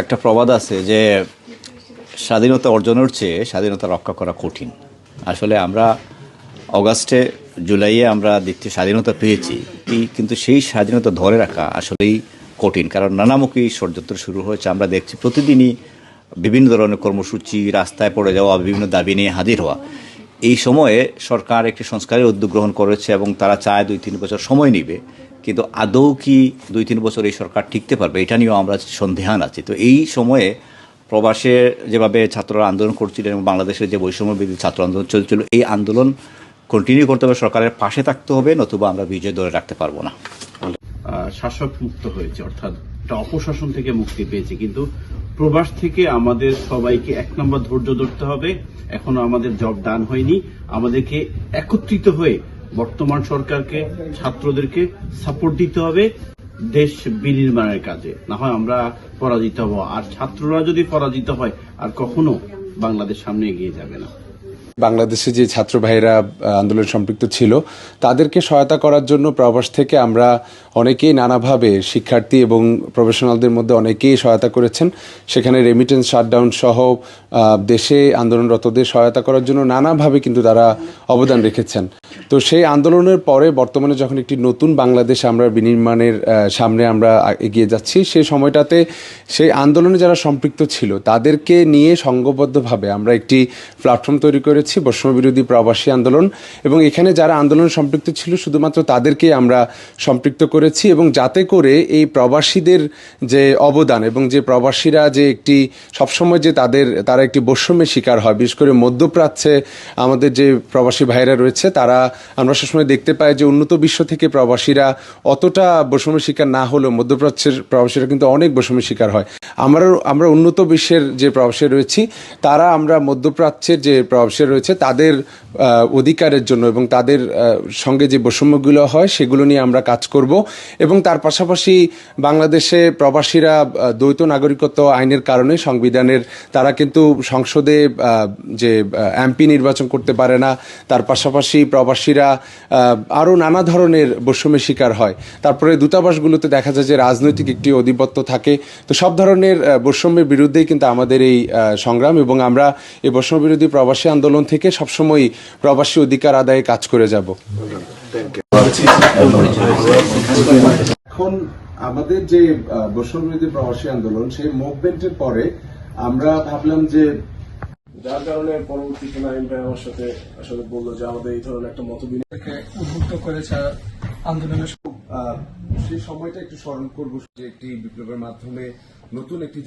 একটা প্রবাদ আছে যে স্বাধীনতা অর্জনের চেয়ে স্বাধীনতা রক্ষা করা কঠিন। আসলে আমরা অগাস্টে, জুলাইয়ে আমরা দ্বিতীয় স্বাধীনতা পেয়েছি, কিন্তু সেই স্বাধীনতা ধরে রাখা আসলেই কঠিন। কারণ নানামুখী ষড়যন্ত্র শুরু হয়েছে। আমরা দেখছি প্রতিদিনই বিভিন্ন ধরনের কর্মসূচি, রাস্তায় পড়ে যাওয়া, বিভিন্ন দাবি নিয়ে হাজির হওয়া। এই সময়ে সরকার একটি সংস্কারের উদ্যোগ গ্রহণ করেছে এবং তারা চায় দুই তিন বছর সময় নিবে। কিন্তু আদৌ কি দুই তিন বছর এই সরকার টিকতে পারবে, এটা নিয়েও আমরা সন্দেহান আছি। তো এই সময়ে প্রবাসে যেভাবে ছাত্ররা আন্দোলন করছিলেন এবং বাংলাদেশের যে বৈষম্য বিরোধী ছাত্র আন্দোলন চলছিল, এই আন্দোলন কন্টিনিউ করতে হবে, সরকারের পাশে থাকতে হবে, নতুবা আমরা বিজয় ধরে রাখতে পারব না। শাসক মুক্ত হয়েছে, অর্থাৎ একটা অপশাসন থেকে মুক্তি পেয়েছে, কিন্তু প্রবাস থেকে আমাদের সবাইকে এক নম্বর ধৈর্য ধরতে হবে। এখনও আমাদের জব ডান হয়নি। আমাদেরকে একত্রিত হয়ে বর্তমান সরকারকে, ছাত্রদেরকে সাপোর্ট দিতে হবে দেশ বিনির্মাণের কাজে। না হয় আমরা পরাজিত হব। আর ছাত্ররা যদি পরাজিত হয়, আর কখনো বাংলাদেশ সামনে এগিয়ে যাবে না। বাংলাদেশে যে ছাত্র ভাইরা আন্দোলন সম্পৃক্ত ছিল, তাদেরকে সহায়তা করার জন্য প্রবাস থেকে আমরা অনেকেই নানাভাবে শিক্ষার্থী এবং প্রফেশনালদের মধ্যে অনেকেই সহায়তা করেছেন। সেখানে রেমিটেন্স শাটডাউন সহ দেশে আন্দোলনরতদের সহায়তা করার জন্য নানাভাবে কিন্তু তারা অবদান রেখেছেন। তো সেই আন্দোলনের পরে বর্তমানে যখন একটি নতুন বাংলাদেশ আমরা বিনির্মাণের সামনে আমরা এগিয়ে যাচ্ছি, সেই সময়টাতে সেই আন্দোলনে যারা সম্পৃক্ত ছিল, তাদেরকে নিয়ে সংঘবদ্ধভাবে আমরা একটি প্ল্যাটফর্ম তৈরি করেছি। বৈষম্য বিরোধী প্রবাসী আন্দোলন। এবং এখানে যারা আন্দোলন সম্পৃক্ত ছিল, শুধুমাত্র তাদেরকে আমরা সম্পৃক্ত করেছি এবং যাতে করে এই প্রবাসীদের যে অবদান এবং যে প্রবাসীরা যে একটি, সবসময় যে তাদের, তারা একটি বৈষম্যের শিকার হয়, বিশেষ করে মধ্যপ্রাচ্যে আমাদের যে প্রবাসী ভাইরা রয়েছে, তারা আমরা সবসময় দেখতে পাই যে উন্নত বিশ্ব থেকে প্রবাসীরা অতটা বৈষম্যের শিকার না হলেও মধ্যপ্রাচ্যের প্রবাসীরা কিন্তু অনেক বৈষম্যের শিকার হয়। আমরা আমরা উন্নত বিশ্বের যে প্রবাসী রয়েছি, তারা আমরা মধ্যপ্রাচ্যের যে প্রবাসী রয়েছে তাদের অধিকারের জন্য এবং তাদের সঙ্গে যে বৈষম্যগুলো হয় সেগুলো নিয়ে আমরা কাজ করব এবং তার পাশাপাশি বাংলাদেশে প্রবাসীরা দ্বৈত নাগরিকত্ব আইনের কারণে সংবিধানের, তারা কিন্তু সংসদে যে এমপি নির্বাচন করতে পারে না। তার পাশাপাশি প্রবাসীরা আরও নানা ধরনের বৈষম্যের শিকার হয়। তারপরে দূতাবাসগুলোতে দেখা যায় যে রাজনৈতিক একটি অধিপত্য থাকে। তো সব ধরনের বৈষম্যের বিরুদ্ধেই কিন্তু আমাদের এই সংগ্রাম এবং আমরা এই বৈষম্য বিরোধী প্রবাসী আন্দোলন থেকে সবসময় প্রবাসী অধিকার আদায়ে কাজ করে যাব। এখন আমাদের যে বৈষম্য বিরোধী প্রবাসী আন্দোলন, সেই মুভমেন্টের পরে আমরা ভাবলাম যে যার কারণে পরবর্তী আইন ভাই আমার সাথে আসলে বলল যে আমাদের এই ধরনের একটা মত থেকে উদ্বুদ্ধ করেছে আন্দোলনের সেই সময়টা একটু স্মরণ করব যে একটি বিপ্লবের মাধ্যমে নতুন একটি